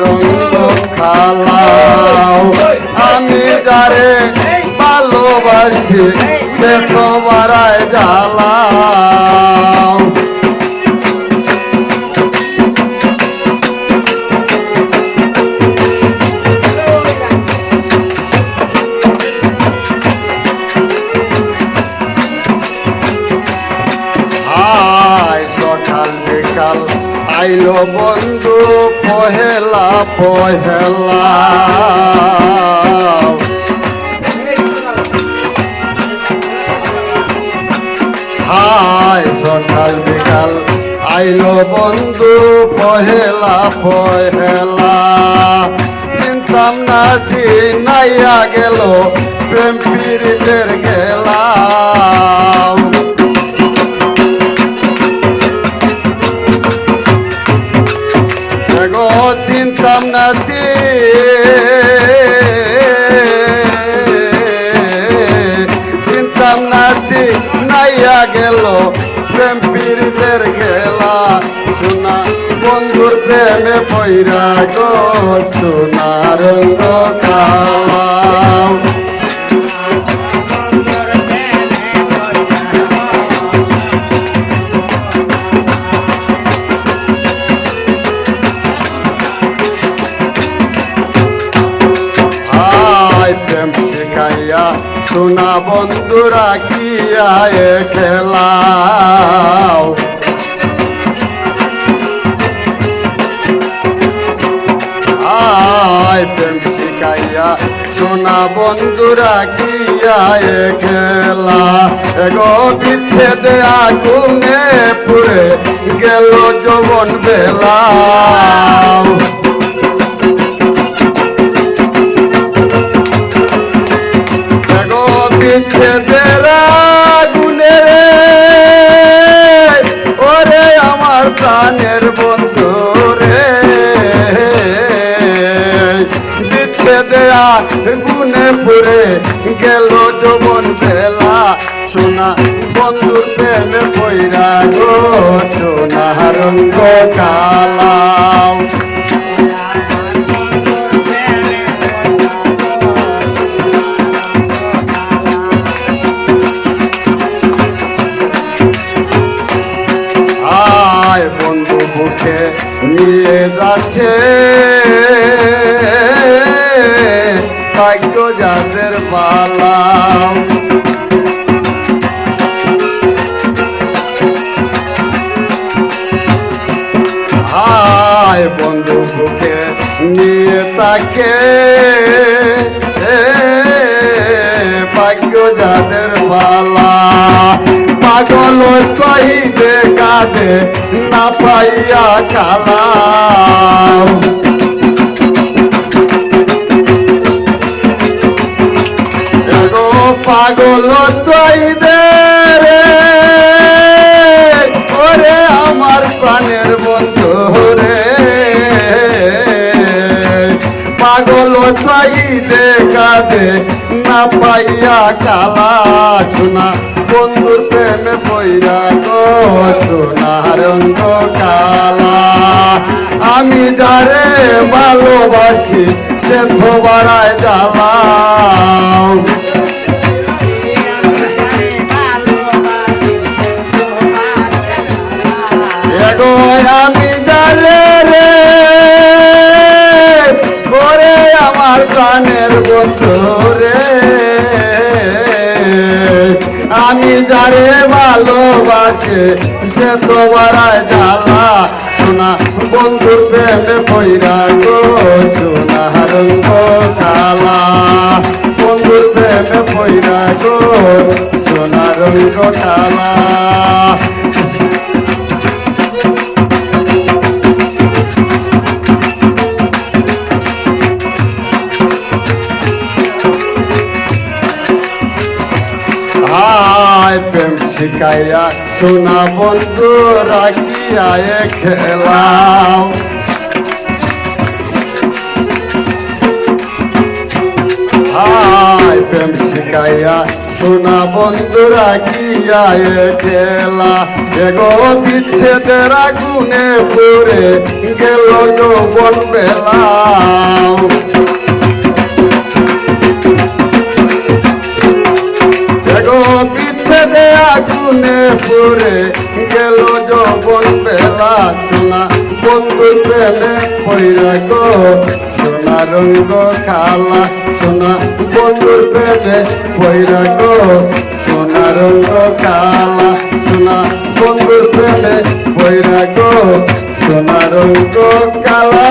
রঙ্গ খালাও। আমি যারে ভালোবাসি সে তো বাড়ায় জ্বালাও আইলো বন্ধু, পহেলা পহেলা। হায় সকাল বিকাল। আইলো বন্ধু, পহেলা পহেলা। চিন্তাম না চিনাইয়া গেল, প্রেম পীড়িতের গেলা বন্ধুর প্রেমে পৈরা গো সোনার রঙ্গ কালা আয় প্রেম শিখাইয়া সোনা বন্ধুরা কি আয় সোনা বন্ধুরা কি খেলা? গো বিচ্ছেদে আগুনে পুরে গেল যৌবন বেলা। বিচ্ছেদের আগুনে পুরে গেল যৌবন বেলা সোনা, বন্ধুর প্রেমে পৈরা গো, সোনা রঙ্গ কালা আয় বন্ধু বুকে নিয়ে যাচ্ছে। পালাম। আয় বন্ধু বুকে নিয়ে তাকে ভাগ্য যাদের পালা পাগল কহিদে কাঁদে, না পাইয়া কালা পাগল তৈদে রে ওরে আমার প্রাণের বন্ধু রে। পাগল তৈদে কাঁদে, না পাইয়া কালা শোনা বন্ধুর প্রেমে পইরা গো রঙ্গ কালা আমি যারে ভালোবাসি, সে ধোবারায় জ্বালা। আমার প্রাণের আমি যারে ভালোবাসে, সে তো বাড়ায় জ্বালা। সোনা বন্ধু প্রেমে পৈরা গো, সোনা রঙ্গ কালা। বন্ধু প্রেমে পৈরা গো, সোনা রঙ্গ কালা। শিখাইয়া সোনা বন্ধু রাখিয়া খেলাও হায়, প্রেম শিখাইয়া সোনা বন্ধুরা কি আয়ে খেলা। এগো বিচ্ছেদের আগুনে পড়ে গেল যৌবন বেলা। আগুনে পড়ে গেল যবন বেলা সোনা। বন্ধুর পেলে পইরা গো, সোনা রঙ্গ খালা সোনা। বন্ধুর পেলে পইরা গো, সোনা রঙ্গ খালা সোনা। বন্ধুর পেলে পইরা গো, সোনা রঙ্গ কালা